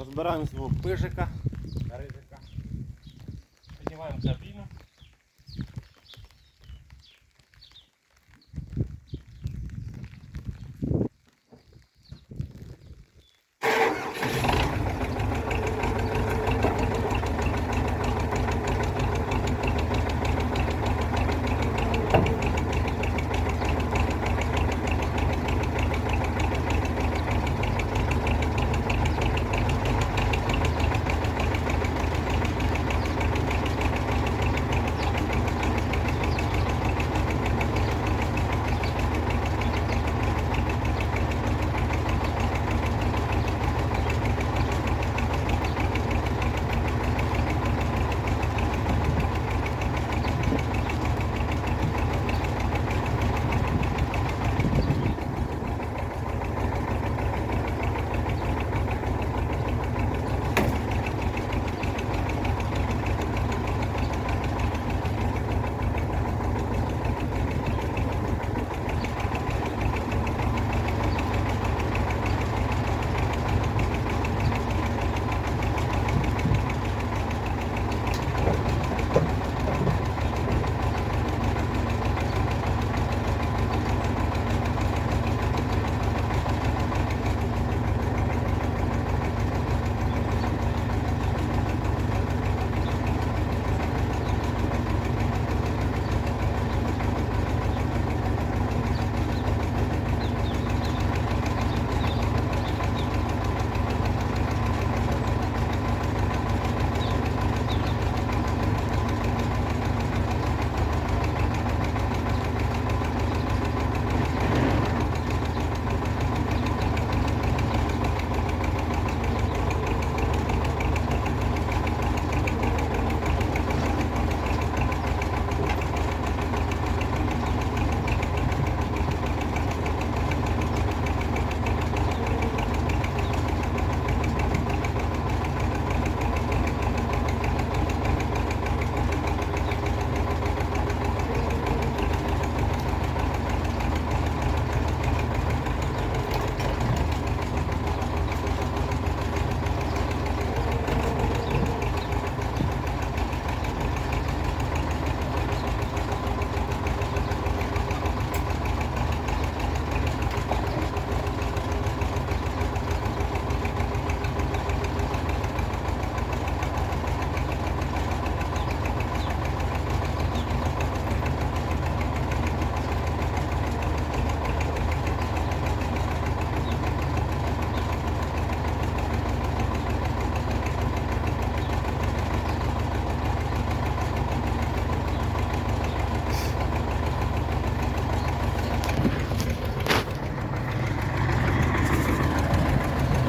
Розбираємо свого пижика. Рижика. Піднімаємо кабіну.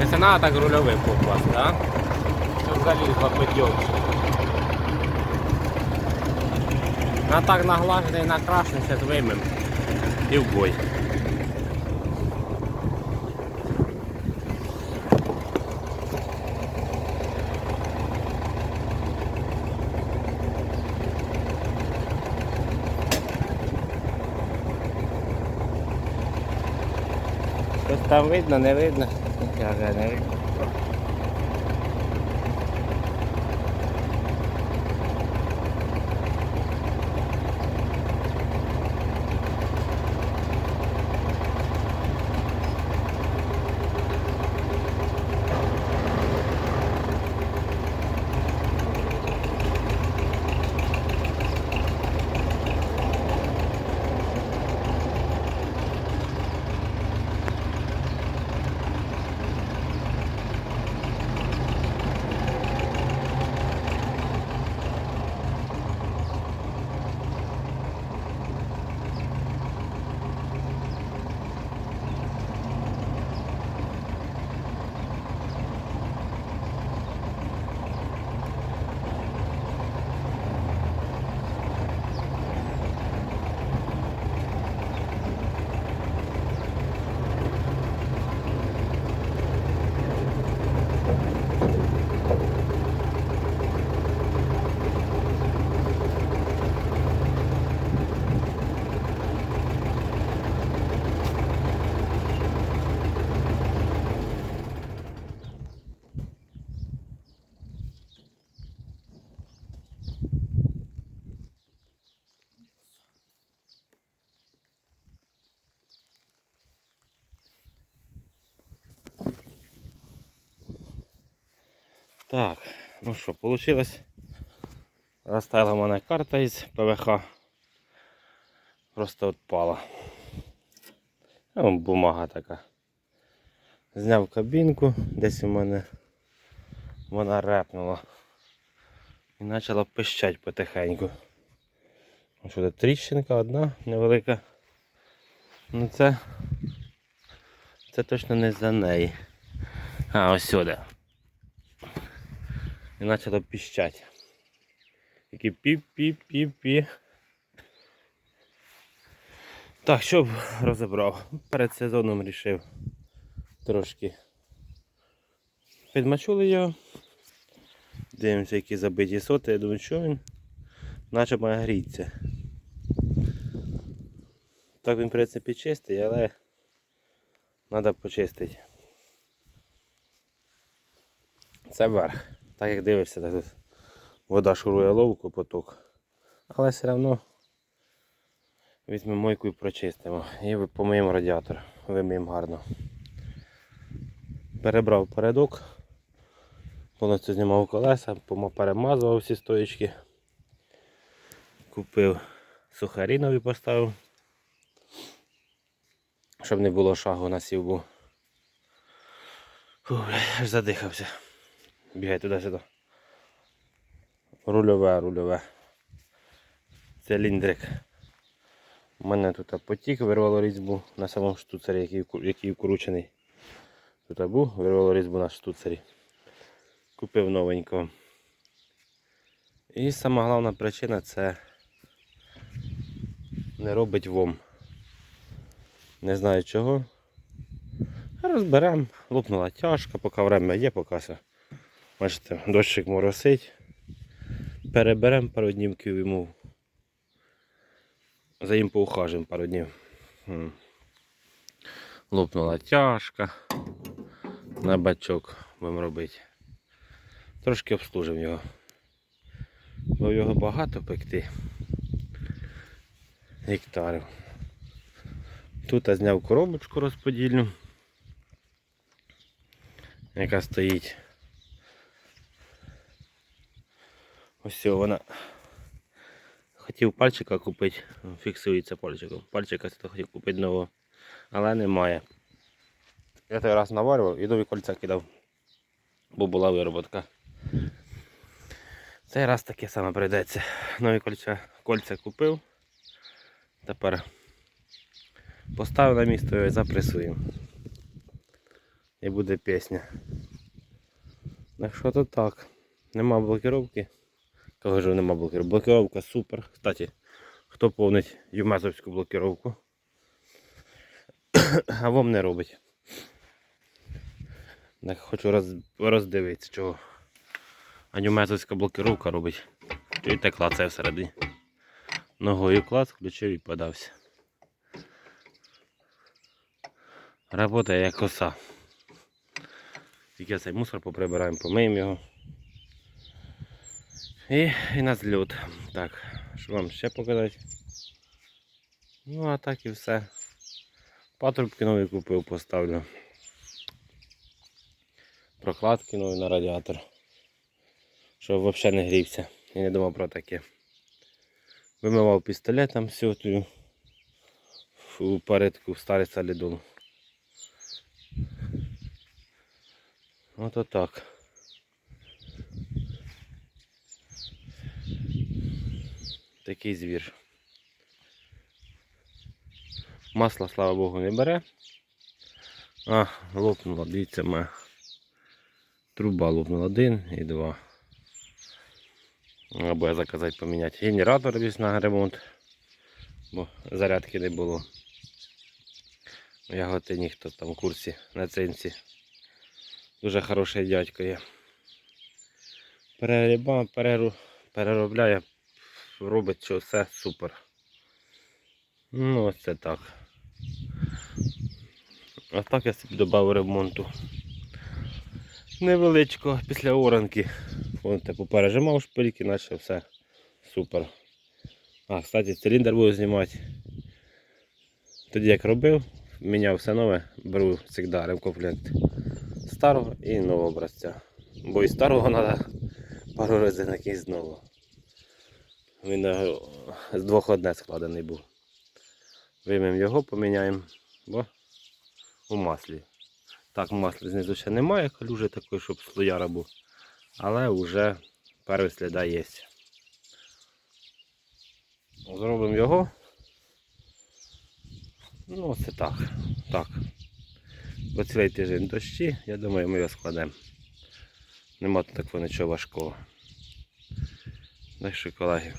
Якщо треба, так рульовим покласти, так? Щоб залізла подьовче. А так наглажений, накрашений, зараз виймем. І в бой. Щось там видно, не видно? Я вже не видно. Так, ну що, вийшло. Розставила мене карта із ПВХ. Просто відпала. Ну, бумага така. Зняв кабінку, десь у мене вона репнула. І почала пищати потихеньку. Ось тут тріщинка одна невелика. Ну це. Це точно не за неї. А, ось сюди. І почало піщать. Такі пі-пі-пі-пі. Так, що б розібрав? Перед сезоном вирішив трошки. Підмачули його. Дивимося, які забиті соти. Я думаю, що він наче має гріться. Так він в принципі чистий, але треба почистити. Це верх. Так як дивишся, так тут вода шурує ловку поток. Але все одно візьмемо мойку і прочистимо. І помиємо радіатор. Вимиємо гарно. Перебрав передок. Повністю знімав колеса, перемазував всі стоїчки. Купив сухарі нові поставив. Щоб не було шагу на сівбу. Фу, аж задихався. Бігай туди-сюди. Рульове, рульове. Циліндрик. У мене тут потік, вирвало різьбу на самому штуцері, який, вкручений. Тут був, вирвало різьбу на штуцері. Купив новенького. І сама головна причина це не робить вом. Не знаю чого. Розберемо, лопнула тяжка, поки время є, поки все. Бачите, дощик моросить. Переберемо пару днів йому. За їм поухажуємо пару днів. Лопнула тяжка. На бачок будемо робити. Трошки обслужимо його. Бо його багато пекти. Гектарів. Тут я зняв коробочку розподільну, яка стоїть. Ось вона. Хотів пальчика купити, фіксується пальчиком. Пальчика хотів купити нового, але немає. Я той раз наварював і нові кольця кидав, бо була вироботка. Цей раз таке саме прийдеться. Нові кольця, кольця купив. Тепер поставив на місто і запресуємо. І буде пісня. Так що то так. Нема блокировки. Кажу, нема блокировки. Блокировка супер. Кстати, хто повнить юмезовську блокировку, а вам не робить. Так хочу роз, роздивитися, чого. А юмезовська блокировка робить. І те клацає всередині. Ногою клац, включив і подався. Работає як коса. Тільки цей мусор поприбираємо, помиємо його. І, і на зльот. Так, що вам ще показати? Ну а так і все. Патрубки нові купив, поставлю. Прокладки нові на радіатор. Щоб взагалі не грівся. І не думав про таке. Вимивав пістолетом сьотою у передку в старий солідол. Ото так. Такий звір. Масла, слава Богу, не бере. А, лопнула, дивіться, моя труба лопнула один і два. Або я заказати поміняти. Генератор віз на ремонт, бо зарядки не було. Яготи ніхто там в курсі на цинці. Дуже хороший дядько є. Перериба, переру, переробляє, робить все супер. Ну ось це так. А так я собі додав ремонту. Невеличко після оранки. Вон типу пережимав шпильки, наче все супер. А, кстати, циліндр буду знімати. Тоді як робив, міняв все нове, беру завжди ремкомплект старого і нового образця. Бо і старого треба пару разів якийсь знову. Він е, з двох одне складений був. Виймемо його, поміняємо, бо у маслі. Так, масла знизу ще немає, калюжі такої, щоб слояра був. Але вже перші сліда є. Зробимо його. Ну, це так. Так. Бо цілий тиждень дощі, я думаю, ми його складемо. Нема тут такого нічого важкого. Що, колеги.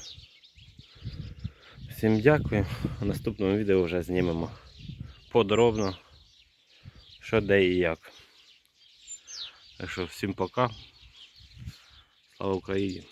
Всім дякую. У наступному відео вже знімемо подробно, що де і як. Так що всім пока. Слава Україні!